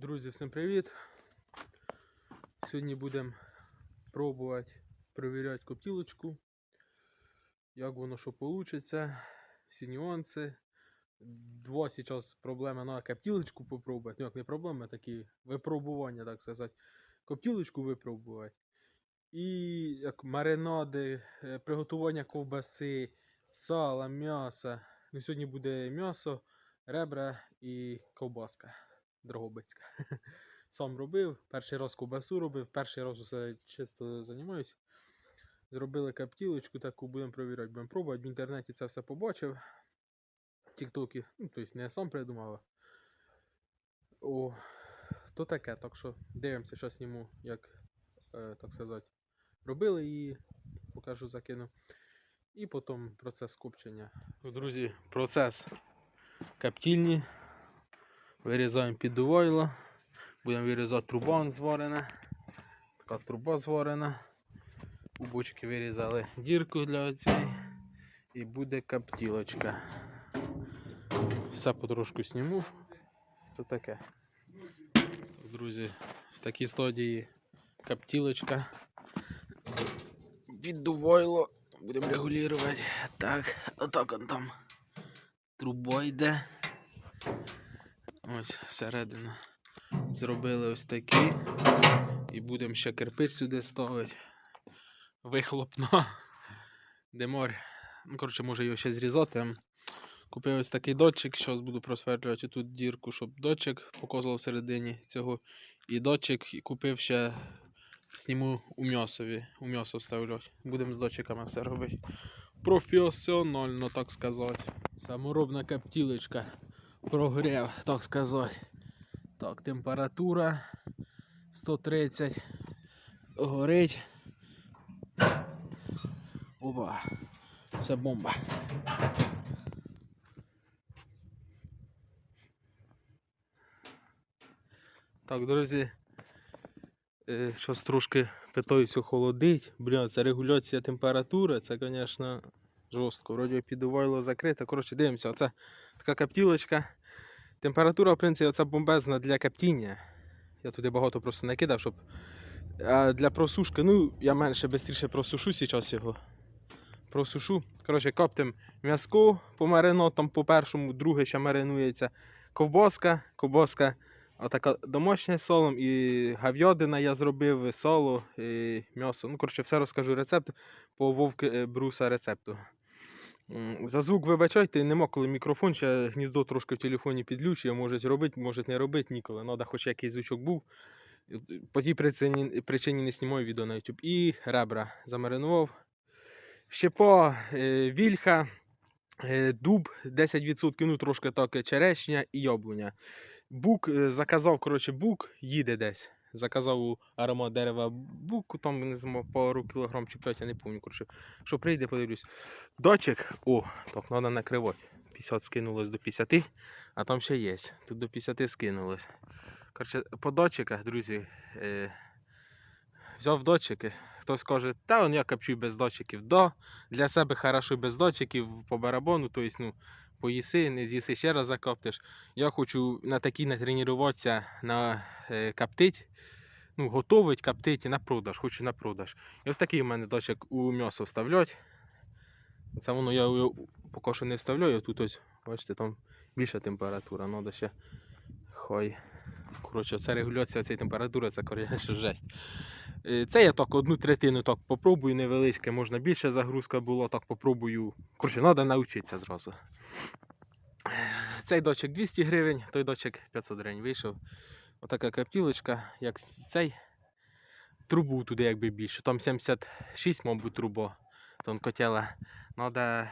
Друзі, всім привіт! Сьогодні будемо пробувати перевіряти коптілочку. Як воно що вийде, всі нюанси. Два зараз проблеми на коптілочку попробувати. Ну, як не проблеми, а такі випробування, так сказати. Коптілочку випробувати. І як маринади, е, приготування ковбаси, сала, м'яса. Ну, сьогодні буде м'ясо, ребра і ковбаска. Дрогобицька. Сам робив, перший раз ковбасу робив, перший раз усе чисто займаюся. Зробили каптілочку, таку будемо перевіряти, будемо пробувати. В інтернеті це все побачив. В Тіктокі, ну, тобто не я сам придумав. О, то таке, так що дивимося, що зніму, як е, так сказати, робили і покажу, закину. І потім процес копчення. Друзі, процес каптільні. Вирізаємо піддувайло. Будемо вирізати труба зварена. Така труба зварена. У бочки вирізали дірку для оцієї. І буде каптілочка. Все потрошку сніму. То таке. Друзі, в такій стадії каптілочка. Піддувайло. Будемо регулювати. Так, отак он там. Труба йде. Ось всередину. Зробили ось такі. І будемо ще кирпич сюди ставити. Вихлопно. Демор. Ну, коротше, може його ще зрізати. Купив ось такий датчик. Зараз буду просверлювати тут дірку, щоб датчик показував всередині цього. І датчик і купив ще сніму у м'ясові. У м'ясо вставляти. Будемо з датчиками все робити. Професіонально, так сказати. Саморобна каптілочка прогрів, так сказати. Так, температура 130. Горить. Опа. Це бомба. Так, друзі. е, Щось трошки питаюся охолодить. Бля, це регуляція температури, це, звісно, жорстко. Вроді підувайло закрите. Коротше, дивимося, оце така каптілочка. Температура, в принципі, оця бомбезна для каптіння. Я туди багато просто не кидав, щоб. А для просушки, ну, я менше швидше просушу зараз його. Просушу. Коротше, коптим м'язко по маринотам, по першому, друге ще маринується ковбоска. Ковбоска отака домашня солом і гавйодина я зробив, соло, і м'ясо. Ну, коротше, все розкажу рецепт по вовки е, бруса рецепту. За звук вибачайте, нема коли мікрофон, ще гніздо трошки в телефоні підлючує, може робити, може не робити ніколи. Надо хоч якийсь звучок був. По тій причині, причині не знімаю відео на YouTube. І ребра замаринував. Щепа, е, вільха, е, дуб 10%, ну трошки так, черешня і яблуня. Бук е, заказав, коротше, бук їде десь. Заказав аромат дерева бук, там не знаю, пару кілограм чи 5, я не пам'ятаю. Коротше, що прийде, подивлюсь. Дочек, о, так, треба накривати. 50 скинулось до 50, а там ще є. Тут до 50 скинулось. Коротше, по датчиках, друзі, е, взяв датчики. Хтось каже, та он я копчу без датчиків. Да, для себе хорошо без датчиків по барабану, тобто, ну, поїси, не з'їси ще раз закоптиш. Я хочу на такій натренуватися на е, коптить. Ну, готовить, коптить на продаж, хочу на продаж. І ось такий у мене датчик у м'ясо вставлять. Це воно я поки що не вставляю. Тут ось, бачите, там більша температура, треба ще хай. Коротше, це регуляція цієї температури, це коротше жесть. Е, Це я так одну третину так попробую, невеличке, можна більше загрузка була, так попробую. Коротше, треба навчитися зразу. Цей дочик 200 гривень, той дочик 500 гривень вийшов. Отака каптілочка, як цей. Трубу туди якби більше. Там 76, мабуть, труба. Там котела. Надо.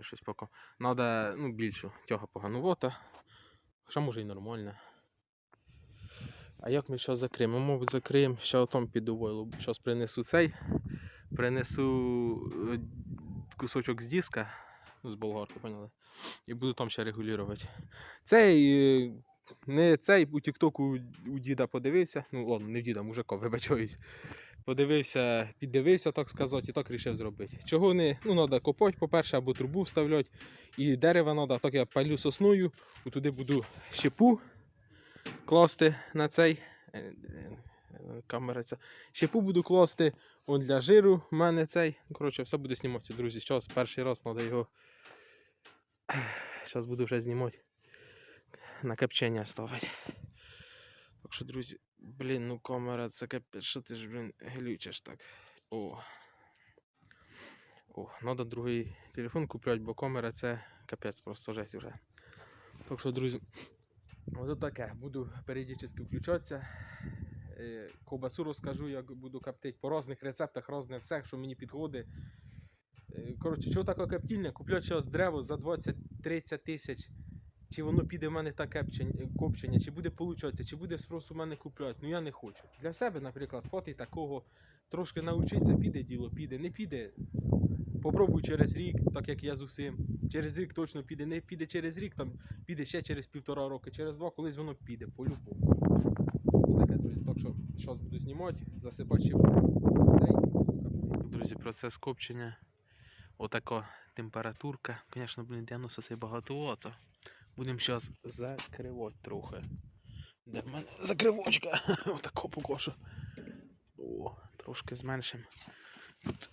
Щось поки. Надо ну, більшу. Тяга поганувата. Хоча може і нормально. А як ми зараз закриємо? Мабуть, закриємо, ще отом піду войлу. Зараз принесу цей. Принесу е, кусочок з диска. З болгарки, поняли? І буду там ще регулювати. Цей. е, Не цей у Тіктоку у діда подивився. Ну, ладно, не в діда, мужика, вибачаюсь. Подивився, піддивився, так сказати, і так рішив зробити. Чого не? Ну, треба копати, по-перше, або трубу вставляти. І дерева треба, так я палю сосною, туди буду щепу класти на цей. е, е, Камера ця. Щепу буду класти он для жиру. в мене цей. Коротше, все буде зніматися, друзі. Зараз перший раз треба його. Зараз буду вже знімати. На копчення ставити. Так що, друзі, блін, ну камера, це капець, що ти ж, блін, глючиш так. О. О, треба другий телефон купляти, бо камера це капець, просто жесть вже. Так що, друзі, ось таке. Буду періодично включатися. Е, Ковбасу розкажу, як буду коптити по різних рецептах, різне все, що мені підходить. Е, Коротше, що таке коптільня? Куплю зараз дерево за 20-30 тисяч. Чи воно піде в мене та копчення, чи буде получатися, чи буде спрос у мене купляти. Ну я не хочу. Для себе, наприклад, фото такого трошки навчитися, піде діло, піде, не піде. Попробуй через рік, так як я з усім. Через рік точно піде, не піде через рік, там піде ще через півтора роки, через два, колись воно піде, по-любому. Таке, друзі, так що зараз буду знімати, засипати ще цей. Друзі, процес копчення. Отака температурка. Звісно, блін, 90 це багатовато. Будемо зараз закривати трохи. Де в мене закривочка? Отако покошу. О, трошки зменшимо. Тут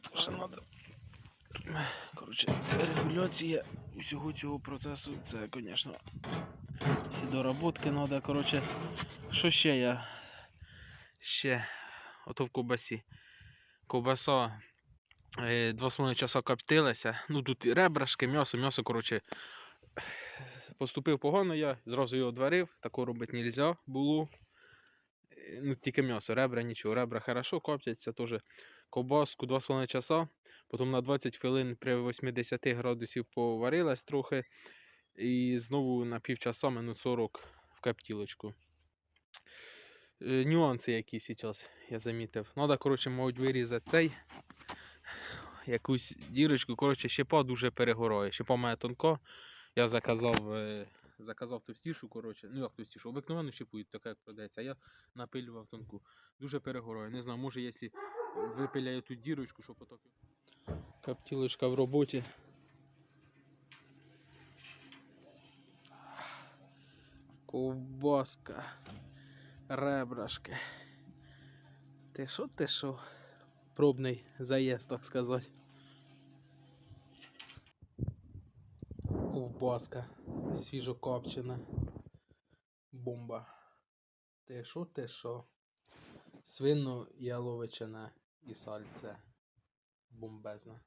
теж треба. Коротше, регуляція усього цього процесу, це, звісно, всі доработки треба. Коротше, що ще я? Ще ото в ковбасі. Ковбаса е, два з половиною часа коптилася. Ну тут і ребрашки, м'ясо, м'ясо, коротше, поступив погано я, зразу його одварив, такого робити не можна було. Е, Ну, тільки м'ясо, ребра нічого. Ребра хорошо коптяться, теж ковбаску 2,5 часа. Потім на 20 хвилин при 80 градусів поварилась трохи. І знову на півчаса, минут 40 в коптілочку. Е, Нюанси які зараз я замітив. Надо, коротше, мабуть, вирізати цей. Якусь дірочку. Коротше, щепа дуже перегорає. Щепа має тонко. Я заказав, е, заказав товстішу, коротше. Ну як товстішу, обикновену щепу, така як продається. А я напилював тонку. Дуже перегорає. Не знаю, може, якщо випиляю ту дірочку, що потім. Коптілочка в роботі. Ковбаска. Ребрашки. Ти що, ти що? Пробний заїзд, так сказати. Ковбаска. Свіжокопчена. Бомба. Ти що, ти що? Свинно яловичина і сальце. Бомбезна.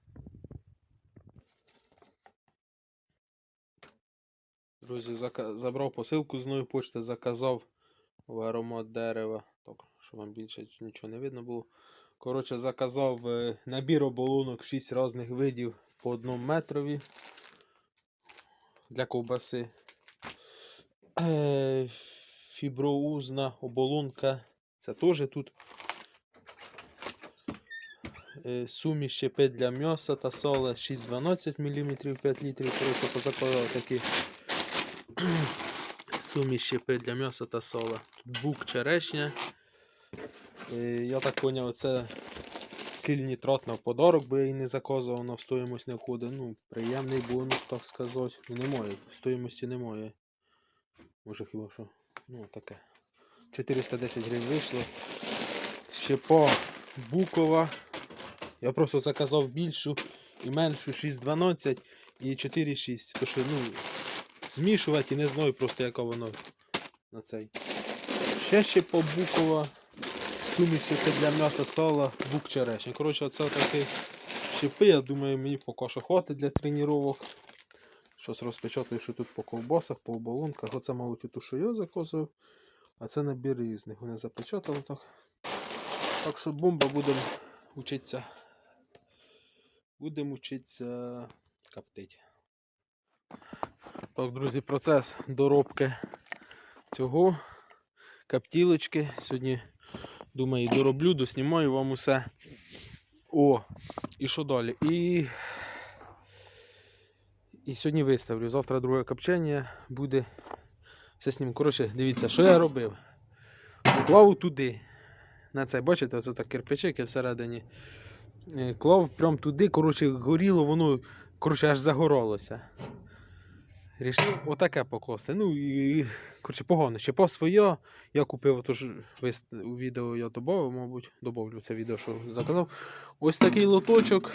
Друзі, забрав посилку з нової почти, заказав в аромат дерева. Так, щоб вам більше нічого не видно було. Коротше, заказав е, набір оболонок 6 різних видів по одному метрові для ковбаси. Е, Фіброузна оболонка. Це теж тут. Е, Суміш щепи для м'яса та соли 6-12 мм 5 літрів. Коротше, позакладав такі суміш щепи для м'яса та сола. Тут бук черешня. Е, Я так зрозумів, це сіль нітрат на подарок, я її не заказував, вона в стоїмость не входить. Ну, приємний бонус, так сказати. Ну, немає, в стоїмості немає. Може хіба що. Ну, таке. 410 гривень вийшло. Щепа букова. Я просто заказав більшу і меншу 6,12 і 4,6. То що, ну, змішувати і не знаю просто, яка воно на цей. Ще щепа букова. Суміш щепи для м'яса сала, бук черешня. Коротше, оце такий щепи, я думаю, мені поки що хватить для тренувань. Щось розпечатаю, що тут по ковбасах, по оболонках. Оце, мабуть, ту, що я заказував. А це набір різних. Вони запечатали так. Так що бомба будемо вчитися. Будемо вчитися коптити. Так, друзі, процес доробки цього коптілочки. Сьогодні, думаю, дороблю, доснімаю вам усе. О, і що далі? І, і сьогодні виставлю. Завтра друге копчення буде. Все з ним. Коротше, дивіться, що я робив. Клав туди. На це, бачите, оце так кирпичики всередині. Е, Клав прям туди, коротше, горіло, воно коротше, аж загоралося. Рішив отаке покласти. Ну і, коротше, погано. Ще по своє. Я купив, отож у відео я добавив, мабуть, добавлю це відео, що заказав. Ось такий лоточок.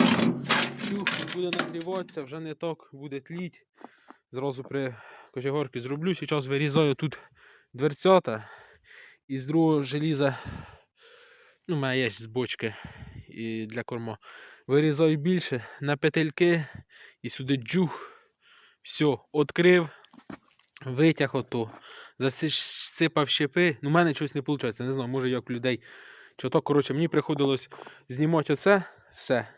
Чух, буде нагріватися, вже не так, буде тліть. Зразу при кочегорці зроблю. Зараз вирізаю тут дверцята. І з другого желіза, ну, мене є з бочки і для корма. Вирізаю більше на петельки і сюди джух. Все, відкрив, витяг ото, засипав щепи. Ну, в мене щось не виходить, не знаю, може як у людей. Чи то, коротше, мені приходилось знімати оце все.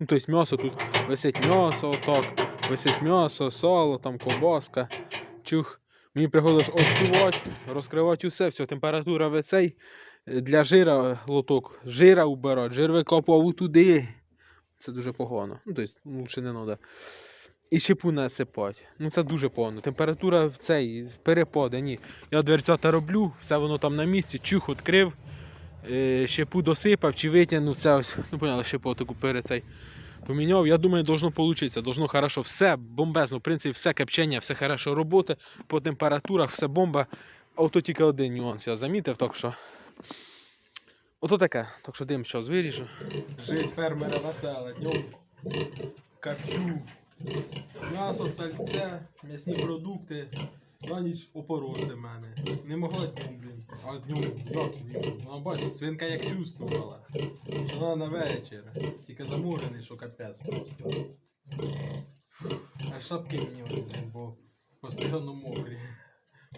Ну, тобто м'ясо тут висить м'ясо, отак, висить м'ясо, сало, там ковбаска, чух. Мені приходилось обсувати, розкривати усе, все, температура в цей е, для жира лоток. Жира убирати, жир викопав туди. Це дуже погано. Ну, тобто, лучше не треба. І щепу насипати. Ну це дуже погано. Температура цей перепаде. Ні. Я дверцята роблю, все воно там на місці, чух відкрив, е, щепу досипав чи витягнув це ось. Ну, поняли, щепу таку перед цей поміняв. Я думаю, должно получиться. Должно хорошо. Все бомбезно. В принципі, все копчення, все хорошо робота. По температурах, все бомба. А ото тільки один нюанс я замітив, так що. Ото таке. Так що дим зараз виріжу. Жизнь фермера весела. Днем копчу. М'ясо, сальце, м'ясні продукти. На ніч опороси мене. Не могла днем, блін. А днем, як днем? Вона бачить, свинка як чувствувала. Що вона на вечір. Тільки замурений, що капець просто. Аж шапки мені блін, бо постійно мокрі.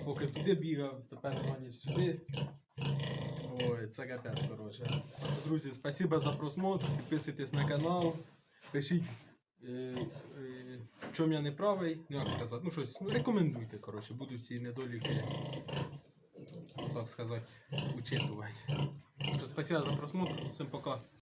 Поки туди бігав, тепер на ніч сюди. Ой, це капець, коротше. Друзі, спасибо за просмотр. Підписуйтесь на канал. Пишіть, е, е, чому я не правий, ну як сказати, ну щось, ну, рекомендуйте, коротше, буду всі недоліки, так сказати, учитувати. Спасибо за просмотр, всім пока.